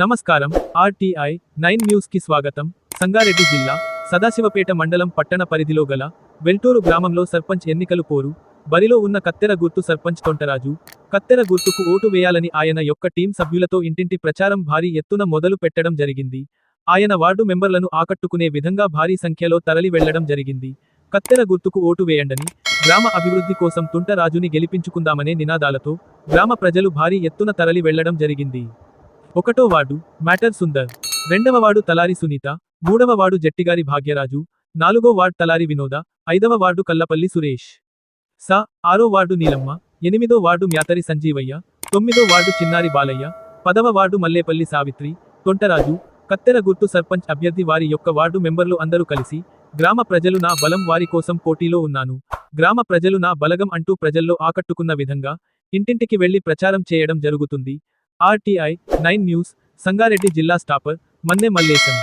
నమస్కారం RTI nine న్యూస్కి స్వాగతం. సంగారెడ్డి జిల్లా సదాశివపేట మండలం పట్టణ పరిధిలో గల వెల్టూరు గ్రామంలో సర్పంచ్ ఎన్నికలు పోరు. బరిలో ఉన్న కత్తెర గుర్తు సర్పంచ్ తొంటరాజు. కత్తెర గుర్తుకు ఓటు వేయాలని ఆయన యొక్క టీం సభ్యులతో ఇంటింటి ప్రచారం భారీ ఎత్తున మొదలు పెట్టడం జరిగింది. ఆయన వార్డు మెంబర్లను ఆకట్టుకునే విధంగా భారీ సంఖ్యలో తరలి వెళ్ళడం జరిగింది. కత్తెర గుర్తుకు ఓటు వేయండని గ్రామ అభివృద్ధి కోసం తుంటరాజుని గెలిపించుకుందామనే నినాదాలతో గ్రామ ప్రజలు భారీ ఎత్తున తరలి వెళ్ళడం జరిగింది. ఒకటో వార్డు మ్యాటర్ సుందర్. రెండవ వార్డు తలారి సునీత మూడవ వార్డు జట్టిగారి భాగ్యరాజు నాలుగో వార్డు తలారి వినోద ఐదవ వార్డు కల్లపల్లి సురేష్. సా ఆరో వార్డు నీలమ్మ ఎనిమిదో వార్డు మ్యాతరి సంజీవయ్య తొమ్మిదో వార్డు చిన్నారి బాలయ్య పదవ వార్డు మల్లేపల్లి సావిత్రి తొంటరాజు కత్తెర గుర్తు సర్పంచ్ అభ్యర్థి వారి యొక్క వార్డు మెంబర్లు అందరూ కలిసి గ్రామ ప్రజలు నా బలం వారి కోసం పోటీలో ఉన్నాను. గ్రామ ప్రజలు నా బలగం అంటూ ప్రజల్లో ఆకట్టుకున్న విధంగా ఇంటింటికి వెళ్ళి ప్రచారం చేయడం జరుగుతుంది. ఆర్టీఐ నైన్ న్యూస్ సంగారెడ్డి జిల్లా స్టాపర్ మన్నె మల్లేశం